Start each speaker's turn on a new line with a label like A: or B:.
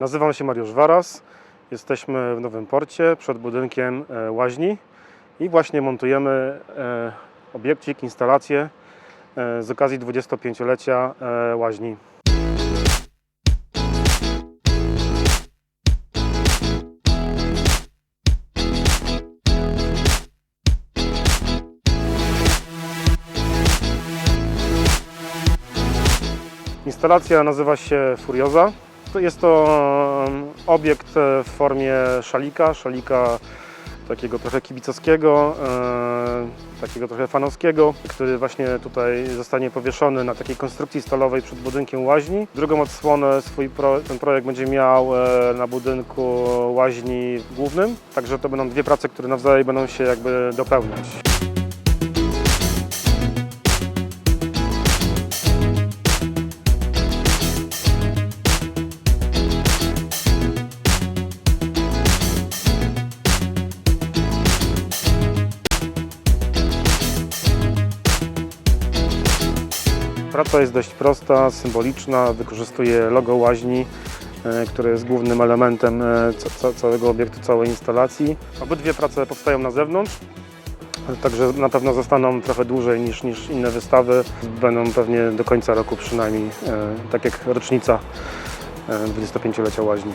A: Nazywam się Mariusz Waras. Jesteśmy w Nowym Porcie przed budynkiem e, łaźni i właśnie montujemy e, obiekcik, instalację e, z okazji 25-lecia e, łaźni. Instalacja nazywa się Furioza. Jest to obiekt e, w formie szalika, szalika takiego trochę kibicowskiego, e, takiego trochę fanowskiego, który właśnie tutaj zostanie powieszony na takiej konstrukcji stalowej przed budynkiem łaźni. Drugą odsłonę swój pro, ten projekt będzie miał e, na budynku łaźni głównym, także to będą dwie prace, które nawzajem będą się jakby dopełniać. Praca jest dość prosta, symboliczna, wykorzystuje logo łaźni, e, które jest głównym elementem e, ca- ca- całego obiektu, całej instalacji. Obydwie prace powstają na zewnątrz, także na pewno zostaną trochę dłużej niż, niż inne wystawy. Będą pewnie do końca roku przynajmniej, e, tak jak rocznica e, 25-lecia łaźni.